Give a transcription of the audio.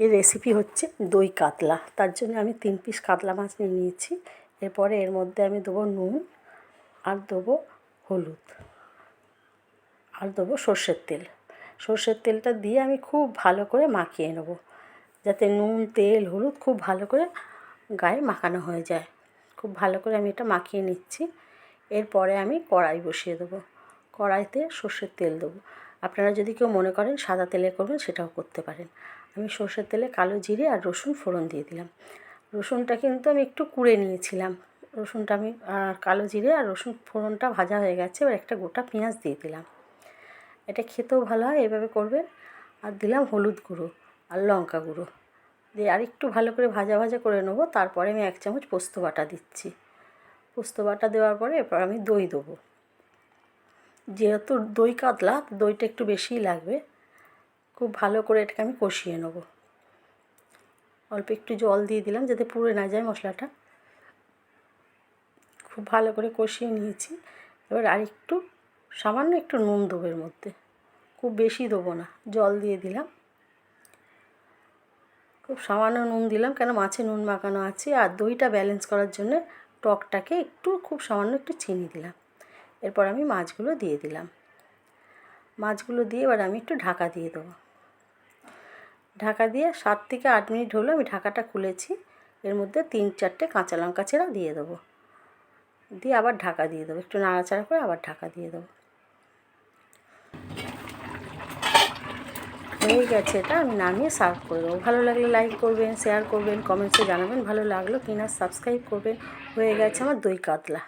আজকের রেসিপি হচ্ছে দই কাতলা। তার জন্য আমি তিন পিস কাতলা মাছ নিয়ে নিয়েছি। এরপরে এর মধ্যে আমি দেবো নুন আর দেবো হলুদ আর দেবো সর্ষের তেল। সর্ষের তেলটা দিয়ে আমি খুব ভালো করে মাখিয়ে নেব যাতে নুন, তেল, হলুদ খুব ভালো করে গায়ে মাখানো হয়ে যায়। খুব ভালো করে আমি এটা মাখিয়ে নিচ্ছি। এরপরে আমি কড়াই বসিয়ে দেবো। কড়াইতে সর্ষের তেল দেবো। আপনারা যদি কেউ মনে করেন সাদা তেলে করবেন সেটাও করতে পারেন। আমি সর্ষের তেলে কালো জিরে আর রসুন ফোড়ন দিয়ে দিলাম। রসুনটা কিন্তু আমি একটু কুড়ে নিয়েছিলাম। রসুনটা আমি, আর কালো জিরে আর রসুন ফোড়নটা ভাজা হয়ে গেছে, এবার একটা গোটা পেঁয়াজ দিয়ে দিলাম। এটা খেতেও ভালো হয়, এভাবে করবেন। আর দিলাম হলুদ গুঁড়ো আর লঙ্কা গুঁড়ো। দিয়ে আর একটু ভালো করে ভাজা ভাজা করে নেব, তারপরে আমি এক চামচ পোস্ত বাটা দিচ্ছি। পোস্ত বাটা দেওয়ার পরে এরপর আমি দই দেবো। যেহেতু দই কাতলা, দইটা একটু বেশিই লাগবে। খুব ভালো করে এটাকে আমি কষিয়ে নেব। অল্প একটু জল দিয়ে দিলাম যাতে পুড়ে না যায় মশলাটা। খুব ভালো করে কষিয়ে নিয়েছি। এবার আর একটু সামান্য একটু নুন দেবো এর মধ্যে। খুব বেশি দেবো না, জল দিয়ে দিলাম। খুব সামান্য নুন দিলাম কেন মাছে নুন মাখানো আছে আর দইটা ব্যালেন্স করার জন্য টকটাকে একটু, খুব সামান্য একটু চিনি দিলাম। এরপর আমি মাছগুলো দিয়ে দিলাম। মাছগুলো দিয়ে এবার আমি একটু ঢাকা দিয়ে দেবো। ঢাকা দিয়ে সাত থেকে আট মিনিট হলো আমি ঢাকাটা খুলেছি। এর মধ্যে তিন চারটে কাঁচা লঙ্কা চেরা দিয়ে দেবো। দিয়ে আবার ঢাকা দিয়ে দেবো। একটু নাড়াচাড়া করে আবার ঢাকা দিয়ে দেবো। হয়ে গেছে এটা, আমি নামিয়ে সার্ভ করে দেবো। ভালো লাগলে লাইক করবেন, শেয়ার করবেন, কমেন্টসে জানাবেন। ভালো লাগল কিনা, সাবস্ক্রাইব করবেন। হয়ে গেছে আমার দই কাতলা।